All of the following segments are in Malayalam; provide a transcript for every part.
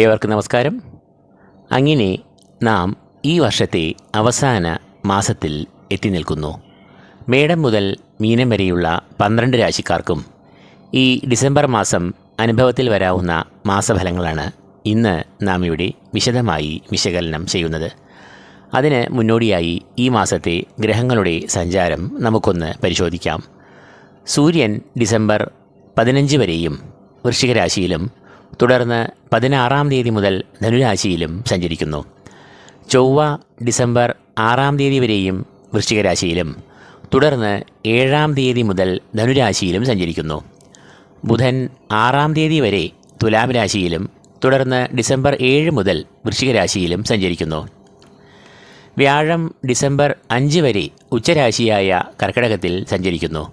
ഏവർക്കും നമസ്കാരം. അങ്ങനെ നാം ഈ വർഷത്തെ അവസാന മാസത്തിൽ എത്തി നിൽക്കുന്നു. മേടം മുതൽ മീനം വരെയുള്ള പന്ത്രണ്ട് രാശിക്കാർക്കും ഈ ഡിസംബർ മാസം അനുഭവത്തിൽ വരാവുന്ന മാസഫലങ്ങളാണ് ഇന്ന് നാം ഇവിടെ വിശദമായി വിശകലനം ചെയ്യുന്നത്. അതിന് മുന്നോടിയായി ഈ മാസത്തെ ഗ്രഹങ്ങളുടെ സഞ്ചാരം നമുക്കൊന്ന് പരിശോധിക്കാം. സൂര്യൻ ഡിസംബർ പതിനഞ്ച് വരെയും വൃശ്ചിക രാശിയിലും തുടർന്ന് പതിനാറാം തീയതി മുതൽ ധനുരാശിയിലും സഞ്ചരിക്കുന്നു. ചൊവ്വ ഡിസംബർ ആറാം തീയതി വരെയും വൃശ്ചികരാശിയിലും. തുടർന്ന് ഏഴാം തീയതി മുതൽ ധനുരാശിയിലും സഞ്ചരിക്കുന്നു. ബുധൻ ആറാം തീയതി വരെ തുലാം രാശിയിലും തുടർന്ന് ഡിസംബർ ഏഴ് മുതൽ വൃശ്ചികരാശിയിലും സഞ്ചരിക്കുന്നു. വ്യാഴം ഡിസംബർ അഞ്ച് വരെ ഉച്ചരാശിയായ കർക്കിടകത്തിൽ സഞ്ചരിക്കുന്നു.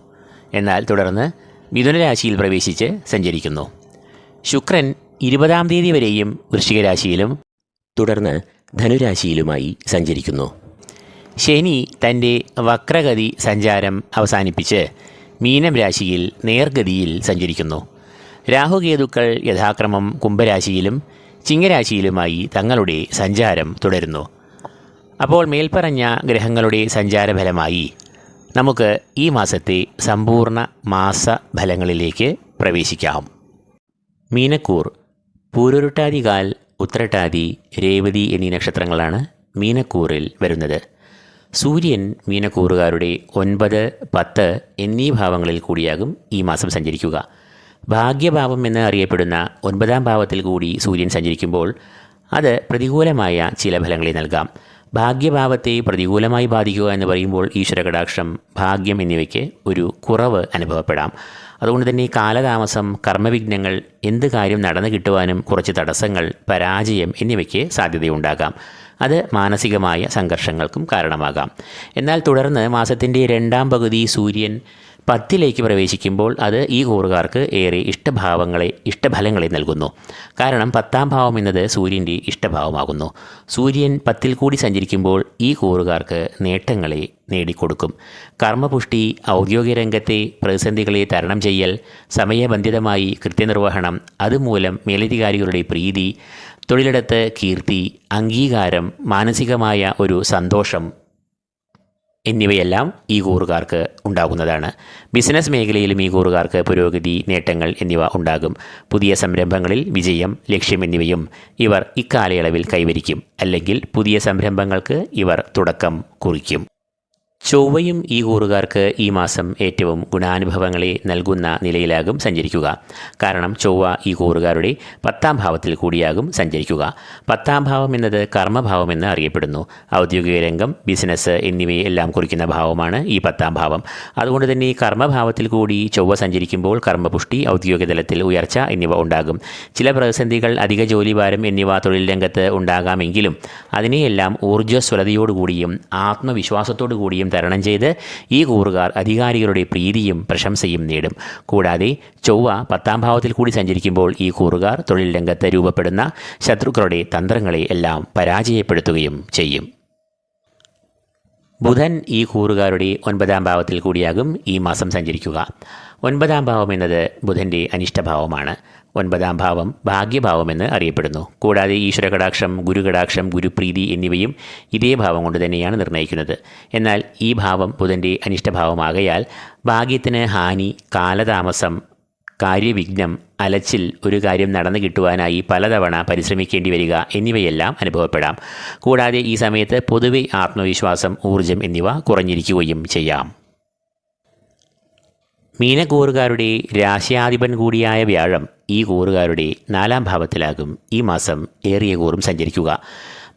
എന്നാൽ തുടർന്ന് മിഥുനരാശിയിൽ പ്രവേശിച്ച് സഞ്ചരിക്കുന്നു. ശുക്രൻ ഇരുപതാം തീയതി വരെയും വൃശ്ചികരാശിയിലും തുടർന്ന് ധനുരാശിയിലുമായി സഞ്ചരിക്കുന്നു. ശനി തന്റെ വക്രഗതി സഞ്ചാരം അവസാനിപ്പിച്ച് മീനം രാശിയിൽ നേർഗതിയിൽ സഞ്ചരിക്കുന്നു. രാഹുകേതുക്കൾ യഥാക്രമം കുംഭരാശിയിലും ചിങ്ങരാശിയിലുമായി തങ്ങളുടെ സഞ്ചാരം തുടരുന്നു. അപ്പോൾ മേൽപ്പറഞ്ഞ ഗ്രഹങ്ങളുടെ സഞ്ചാരഫലമായി നമുക്ക് ഈ മാസത്തെ സമ്പൂർണ മാസഫലങ്ങളിലേക്ക് പ്രവേശിക്കാം. മീനക്കൂർ പൂരുരുട്ടാതികാൽ ഉത്രട്ടാതി രേവതി എന്നീ നക്ഷത്രങ്ങളാണ് മീനക്കൂറിൽ വരുന്നത്. സൂര്യൻ മീനക്കൂറുകാരുടെ ഒൻപത് പത്ത് എന്നീ ഭാവങ്ങളിൽ കൂടിയാകും ഈ മാസം സഞ്ചരിക്കുക. ഭാഗ്യഭാവം എന്ന് അറിയപ്പെടുന്ന ഒൻപതാം ഭാവത്തിൽ കൂടി സൂര്യൻ സഞ്ചരിക്കുമ്പോൾ അത് പ്രതികൂലമായ ചില ഫലങ്ങളെ നൽകാം. ഭാഗ്യഭാവത്തെ പ്രതികൂലമായി ബാധിക്കുക എന്ന് പറയുമ്പോൾ ഈശ്വരകടാക്ഷം ഭാഗ്യം എന്നിവയ്ക്ക് ഒരു കുറവ് അനുഭവപ്പെടാം. അതുകൊണ്ട് തന്നെ കാലതാമസം കർമ്മവിഘ്നങ്ങൾ എന്ത് കാര്യം നടന്നു കിട്ടുവാനും കുറച്ച് തടസ്സങ്ങൾ പരാജയം എന്നിവയ്ക്ക് സാധ്യതയുണ്ടാകാം. അത് മാനസികമായ സംഘർഷങ്ങൾക്കും കാരണമാകാം. എന്നാൽ തുടർന്ന് മാസത്തിന്റെ രണ്ടാം പകുതി സൂര്യൻ പത്തിലേക്ക് പ്രവേശിക്കുമ്പോൾ അത് ഈ കൂറുകാർക്ക് ഏറെ ഇഷ്ടഭാവങ്ങളെ ഇഷ്ടഫലങ്ങളെ നൽകുന്നു. കാരണം പത്താം ഭാവം എന്നത് സൂര്യന്റെ ഇഷ്ടഭാവമാകുന്നു. സൂര്യൻ പത്തിൽ കൂടി സഞ്ചരിക്കുമ്പോൾ ഈ കൂറുകാർക്ക് നേട്ടങ്ങളെ നേടിക്കൊടുക്കും. കർമ്മപുഷ്ടി ഔദ്യോഗിക രംഗത്തെ പ്രതിസന്ധികളെ തരണം ചെയ്യൽ സമയബന്ധിതമായി കൃത്യനിർവഹണം അതുമൂലം മേലധികാരികളുടെ പ്രീതി തൊഴിലിടത്ത് കീർത്തി അംഗീകാരം മാനസികമായ ഒരു സന്തോഷം എന്നിവയെല്ലാം ഈ കൂറുകാർക്ക് ഉണ്ടാകുന്നതാണ്. ബിസിനസ് മേഖലയിലും ഈ കൂറുകാർക്ക് പുരോഗതി നേട്ടങ്ങൾ എന്നിവ ഉണ്ടാകും. പുതിയ സംരംഭങ്ങളിൽ വിജയം ലക്ഷ്യം എന്നിവയും ഇവർ ഇക്കാലയളവിൽ കൈവരിക്കും. അല്ലെങ്കിൽ പുതിയ സംരംഭങ്ങൾക്ക് ഇവർ തുടക്കം കുറിക്കും. ചൊവ്വയും ഈ കൂറുകാർക്ക് ഈ മാസം ഏറ്റവും ഗുണാനുഭവങ്ങളെ നൽകുന്ന നിലയിലാകും സഞ്ചരിക്കുക. കാരണം ചൊവ്വ ഈ കൂറുകാരുടെ പത്താം ഭാവത്തിൽ കൂടിയാകും സഞ്ചരിക്കുക. പത്താം ഭാവം എന്നത് കർമ്മഭാവമെന്ന് അറിയപ്പെടുന്നു. ഔദ്യോഗിക രംഗം ബിസിനസ് എന്നിവയെ എല്ലാം കുറിക്കുന്ന ഭാവമാണ് ഈ പത്താം ഭാവം. അതുകൊണ്ട് തന്നെ കർമ്മഭാവത്തിൽ കൂടി ചൊവ്വ സഞ്ചരിക്കുമ്പോൾ കർമ്മപുഷ്ടി ഔദ്യോഗിക തലത്തിൽ ഉയർച്ച എന്നിവ ഉണ്ടാകും. ചില പ്രതിസന്ധികൾ അധിക ജോലിഭാരം എന്നിവ തൊഴിൽ രംഗത്ത് ഉണ്ടാകാമെങ്കിലും അതിനെയെല്ലാം ഊർജസ്വലതയോടുകൂടിയും ആത്മവിശ്വാസത്തോടു കൂടിയും തരണം ചെയ്ത് ഈ കൂറുകാർ അധികാരികളുടെ പ്രീതിയും പ്രശംസയും നേടും. കൂടാതെ ചൊവ്വ പത്താം ഭാവത്തിൽ കൂടി സഞ്ചരിക്കുമ്പോൾ ഈ കൂറുകാർ തൊഴിൽ രംഗത്ത് രൂപപ്പെടുന്ന ശത്രുക്കളുടെ തന്ത്രങ്ങളെ എല്ലാം പരാജയപ്പെടുത്തുകയും ചെയ്യും. ബുധൻ ഈ കൂറുകാരുടെ ഒൻപതാം ഭാവത്തിൽ കൂടിയാകും ഈ മാസം സഞ്ചരിക്കുക. ഒൻപതാം ഭാവം എന്നത് ബുധന്റെ അനിഷ്ടഭാവമാണ്. ഒൻപതാം ഭാവം ഭാഗ്യഭാവമെന്ന് അറിയപ്പെടുന്നു. കൂടാതെ ഈശ്വരകടാക്ഷം ഗുരുകടാക്ഷം ഗുരുപ്രീതി എന്നിവയും ഇതേ ഭാവം കൊണ്ട് തന്നെയാണ് നിർണയിക്കുന്നത് എന്നാൽ ഈ ഭാവം ബുധന്റെ അനിഷ്ടഭാവമാകയാൽ ഭാഗ്യത്തിന് ഹാനി കാലതാമസം കാര്യവിഘ്നം അലച്ചിൽ ഒരു കാര്യം നടന്നു കിട്ടുവാനായി പലതവണ പരിശ്രമിക്കേണ്ടി വരിക എന്നിവയെല്ലാം അനുഭവപ്പെടാം. കൂടാതെ ഈ സമയത്ത് പൊതുവെ ആത്മവിശ്വാസം ഊർജം എന്നിവ കുറഞ്ഞിരിക്കുകയും ചെയ്യാം. മീനക്കൂറുകാരുടെ രാശ്യാധിപൻ കൂടിയായ വ്യാഴം ഈ കൂറുകാരുടെ നാലാം ഭാവത്തിലാകും. ഈ മാസം ഏറിയ കൂറും സഞ്ചരിക്കുക.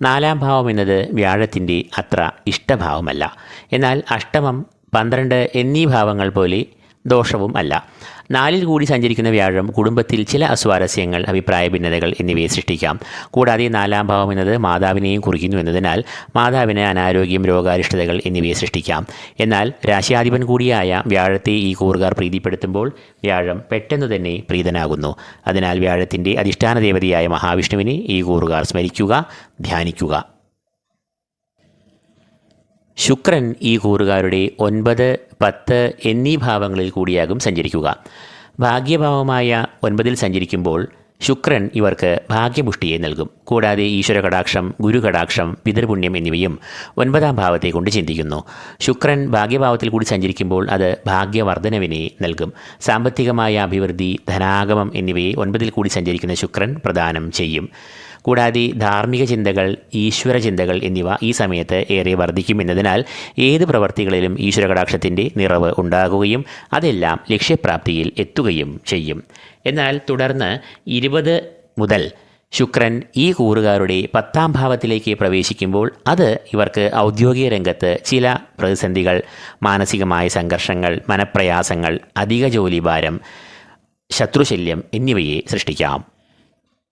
നാലാം ഭാവം എന്നത് വ്യാഴത്തിന്റെ അത്ര ഇഷ്ടഭാവമല്ല. എന്നാൽ അഷ്ടമം പന്ത്രണ്ട് എന്നീ ഭാവങ്ങൾ പോലെ ദോഷവും അല്ല. നാലിൽ കൂടി സഞ്ചരിക്കുന്ന വ്യാഴം കുടുംബത്തിൽ ചില അസ്വാരസ്യങ്ങൾ അഭിപ്രായ ഭിന്നതകൾ എന്നിവയെ സൃഷ്ടിക്കാം. കൂടാതെ നാലാം ഭാവം എന്നത് മാതാവിനെയും കുറിക്കുന്നു എന്നതിനാൽ മാതാവിന് അനാരോഗ്യം രോഗാരിഷ്ടതകൾ എന്നിവയെ സൃഷ്ടിക്കാം. എന്നാൽ രാശിയാധിപൻ കൂടിയായ വ്യാഴത്തെ ഈ കൂറുകാർ പ്രീതിപ്പെടുത്തുമ്പോൾ വ്യാഴം പെട്ടെന്ന് തന്നെ പ്രീതനാകുന്നു. അതിനാൽ വ്യാഴത്തിന്റെ അധിഷ്ഠാന ദേവതയായ മഹാവിഷ്ണുവിനെ ഈ കൂറുകാർ സ്മരിക്കുക ധ്യാനിക്കുക. ശുക്രൻ ഈ കൂറുകാരുടെ ഒൻപത് പത്ത് എന്നീ ഭാവങ്ങളിൽ കൂടിയാകും സഞ്ചരിക്കുക. ഭാഗ്യഭാവമായ ഒൻപതിൽ സഞ്ചരിക്കുമ്പോൾ ശുക്രൻ ഇവർക്ക് ഭാഗ്യപുഷ്ടിയെ നൽകും. കൂടാതെ ഈശ്വര കടാക്ഷം ഗുരുകടാക്ഷം പിതൃപുണ്യം എന്നിവയും ഒൻപതാം ഭാവത്തെ കൊണ്ട് ചിന്തിക്കുന്നു. ശുക്രൻ ഭാഗ്യഭാവത്തിൽ കൂടി സഞ്ചരിക്കുമ്പോൾ അത് ഭാഗ്യവർദ്ധനവിനെ നൽകും. സാമ്പത്തികമായ അഭിവൃദ്ധി ധനാഗമം എന്നിവയെ ഒൻപതിൽ കൂടി സഞ്ചരിക്കുന്ന ശുക്രൻ പ്രദാനം ചെയ്യും. കൂടാതെ ധാർമ്മിക ചിന്തകൾ ഈശ്വര ചിന്തകൾ എന്നിവ ഈ സമയത്ത് ഏറെ വർദ്ധിക്കും എന്നതിനാൽ ഏത് പ്രവർത്തികളിലും ഈശ്വര കടാക്ഷത്തിന്റെ നിറവ് ഉണ്ടാകുകയും അതെല്ലാം ലക്ഷ്യപ്രാപ്തിയിൽ എത്തുകയും ചെയ്യും. എന്നാൽ തുടർന്ന് ഇരുപത് മുതൽ ശുക്രൻ ഈ കൂറുകാരുടെ പത്താം ഭാവത്തിലേക്ക് പ്രവേശിക്കുമ്പോൾ അത് ഇവർക്ക് ഔദ്യോഗിക രംഗത്ത് ചില പ്രതിസന്ധികൾ മാനസികമായ സംഘർഷങ്ങൾ മനപ്രയാസങ്ങൾ അധിക ജോലിഭാരം ശത്രുശല്യം എന്നിവയെ സൃഷ്ടിക്കാം.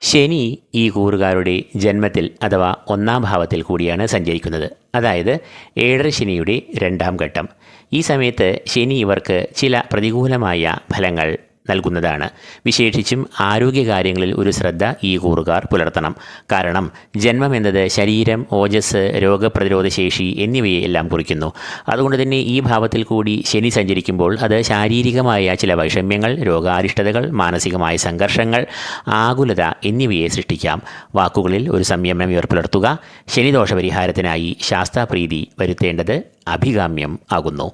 ശനി ഈ കൂറുകാരുടെ ജന്മത്തിൽ അഥവാ ഒന്നാം ഭാവത്തിൽ കൂടിയാണ് സഞ്ചരിക്കുന്നത്. അതായത് ഏഴര ശനിയുടെ രണ്ടാം ഘട്ടം. ഈ സമയത്ത് ശനി ഇവർക്ക് ചില പ്രതികൂലമായ ഫലങ്ങൾ നൽകുന്നതാണ്. വിശേഷിച്ചും ആരോഗ്യകാര്യങ്ങളിൽ ഒരു ശ്രദ്ധ ഈ കൂറുകാർ പുലർത്തണം. കാരണം ജന്മം എന്നത് ശരീരം ഓജസ് രോഗപ്രതിരോധ ശേഷി എന്നിവയെ എല്ലാം കുറിക്കുന്നു. അതുകൊണ്ട് തന്നെ ഈ ഭാവത്തിൽ കൂടി ശനി സഞ്ചരിക്കുമ്പോൾ അത് ശാരീരികമായ ചില വൈഷമ്യങ്ങൾ രോഗാരിഷ്ടതകൾ മാനസികമായ സംഘർഷങ്ങൾ ആകുലത എന്നിവയെ സൃഷ്ടിക്കാം. വാക്കുകളിൽ ഒരു സംയമനം ഇവർ പുലർത്തുക ശനിദോഷ പരിഹാരത്തിനായി ശാസ്താപ്രീതി വരുത്തേണ്ടത് അഭികാമ്യം ആകുന്നു.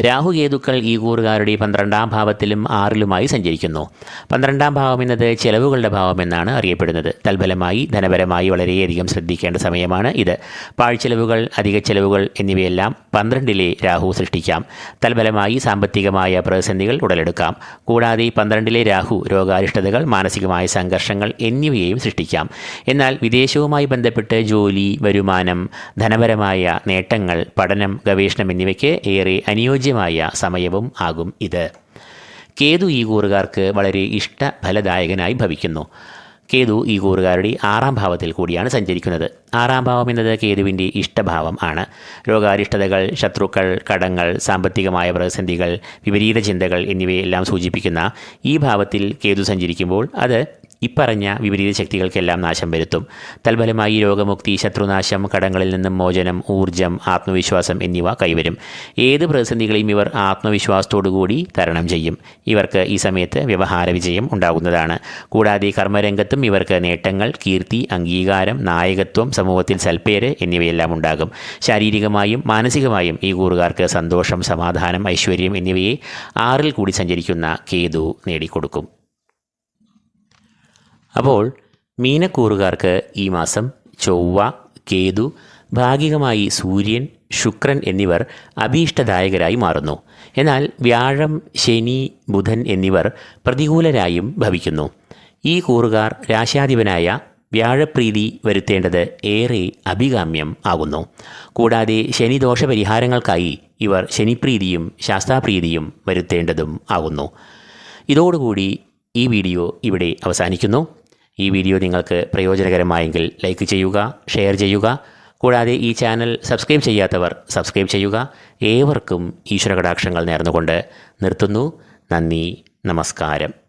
രാഹുകേതുക്കൾ ഈ കൂറുകാരുടെ പന്ത്രണ്ടാം ഭാവത്തിലും ആറിലുമായി സഞ്ചരിക്കുന്നു. പന്ത്രണ്ടാം ഭാവം എന്നത് ചെലവുകളുടെ ഭാവം എന്നാണ് അറിയപ്പെടുന്നത്. തൽഫലമായി ധനപരമായി വളരെയധികം ശ്രദ്ധിക്കേണ്ട സമയമാണ് ഇത്. പാഴ്ചെലവുകൾ അധിക ചെലവുകൾ എന്നിവയെല്ലാം പന്ത്രണ്ടിലെ രാഹു സൃഷ്ടിക്കാം. തൽഫലമായി സാമ്പത്തികമായ പ്രതിസന്ധികൾ ഉടലെടുക്കാം. കൂടാതെ പന്ത്രണ്ടിലെ രാഹു രോഗാരിഷ്ടതകൾ മാനസികമായ സംഘർഷങ്ങൾ എന്നിവയെയും സൃഷ്ടിക്കാം. എന്നാൽ വിദേശവുമായി ബന്ധപ്പെട്ട് ജോലി വരുമാനം ധനപരമായ നേട്ടങ്ങൾ പഠനം ഗവേഷണം എന്നിവയ്ക്ക് ഏറെ അനുയോജ്യമായ സമയവും ആകും ഇത്. കേതു ഈ കൂറുകാർക്ക് വളരെ ഇഷ്ടഫലദായകനായി ഭവിക്കുന്നു. കേതു ഈ കൂറുകാരുടെ ആറാം ഭാവത്തിൽ കൂടിയാണ് സഞ്ചരിക്കുന്നത്. ആറാം ഭാവം എന്നത് കേതുവിന്റെ ഇഷ്ടഭാവം ആണ്. രോഗാരിഷ്ടതകൾ ശത്രുക്കൾ കടങ്ങൾ സാമ്പത്തികമായ പ്രതിസന്ധികൾ വിപരീത ചിന്തകൾ എന്നിവയെല്ലാം സൂചിപ്പിക്കുന്ന ഈ ഭാവത്തിൽ കേതു സഞ്ചരിക്കുമ്പോൾ അത് ഇപ്പറഞ്ഞ വിപരീത ശക്തികൾക്കെല്ലാം നാശം വരുത്തും. തൽഫലമായി രോഗമുക്തി ശത്രുനാശം കടങ്ങളിൽ നിന്നും മോചനം ഊർജം ആത്മവിശ്വാസം എന്നിവ കൈവരും. ഏത് പ്രതിസന്ധികളെയും ഇവർ ആത്മവിശ്വാസത്തോടുകൂടി തരണം ചെയ്യും. ഇവർക്ക് ഈ സമയത്ത് വ്യവഹാര വിജയം ഉണ്ടാകുന്നതാണ്. കൂടാതെ കർമ്മരംഗത്തും ഇവർക്ക് നേട്ടങ്ങൾ കീർത്തി അംഗീകാരം നായകത്വം സമൂഹത്തിൽ സൽപ്പേര് എന്നിവയെല്ലാം ഉണ്ടാകും. ശാരീരികമായും മാനസികമായും ഈ കൂറുകാർക്ക് സന്തോഷം സമാധാനം ഐശ്വര്യം എന്നിവയെ ആറിൽ കൂടി സഞ്ചരിക്കുന്ന കേതു നേടിക്കൊടുക്കും. അപ്പോൾ മീനക്കൂറുകാർക്ക് ഈ മാസം ചൊവ്വ കേതു ഭാഗികമായി സൂര്യൻ ശുക്രൻ എന്നിവർ അഭീഷ്ടദായകരായി മാറുന്നു. എന്നാൽ വ്യാഴം ശനി ബുധൻ എന്നിവർ പ്രതികൂലരായും ഭവിക്കുന്നു. ഈ കൂറുകാർ രാശാധിപനായ വ്യാഴപ്രീതി വരുത്തേണ്ടത് ഏറെ അഭികാമ്യം ആകുന്നു. കൂടാതെ ശനിദോഷ പരിഹാരങ്ങൾക്കായി ഇവർ ശനിപ്രീതിയും ശാസ്താപ്രീതിയും വരുത്തേണ്ടതും ആകുന്നു. ഇതോടുകൂടി ഈ വീഡിയോ ഇവിടെ അവസാനിക്കുന്നു. ഈ വീഡിയോ നിങ്ങൾക്ക് പ്രയോജനകരമായെങ്കിൽ ലൈക്ക് ചെയ്യുക ഷെയർ ചെയ്യുക. കൂടാതെ ഈ ചാനൽ സബ്സ്ക്രൈബ് ചെയ്യാത്തവർ സബ്സ്ക്രൈബ് ചെയ്യുക. ഏവർക്കും ഈശ്വര കടാക്ഷങ്ങൾ നേർന്നുകൊണ്ട് നിർത്തുന്നു. നന്ദി നമസ്കാരം.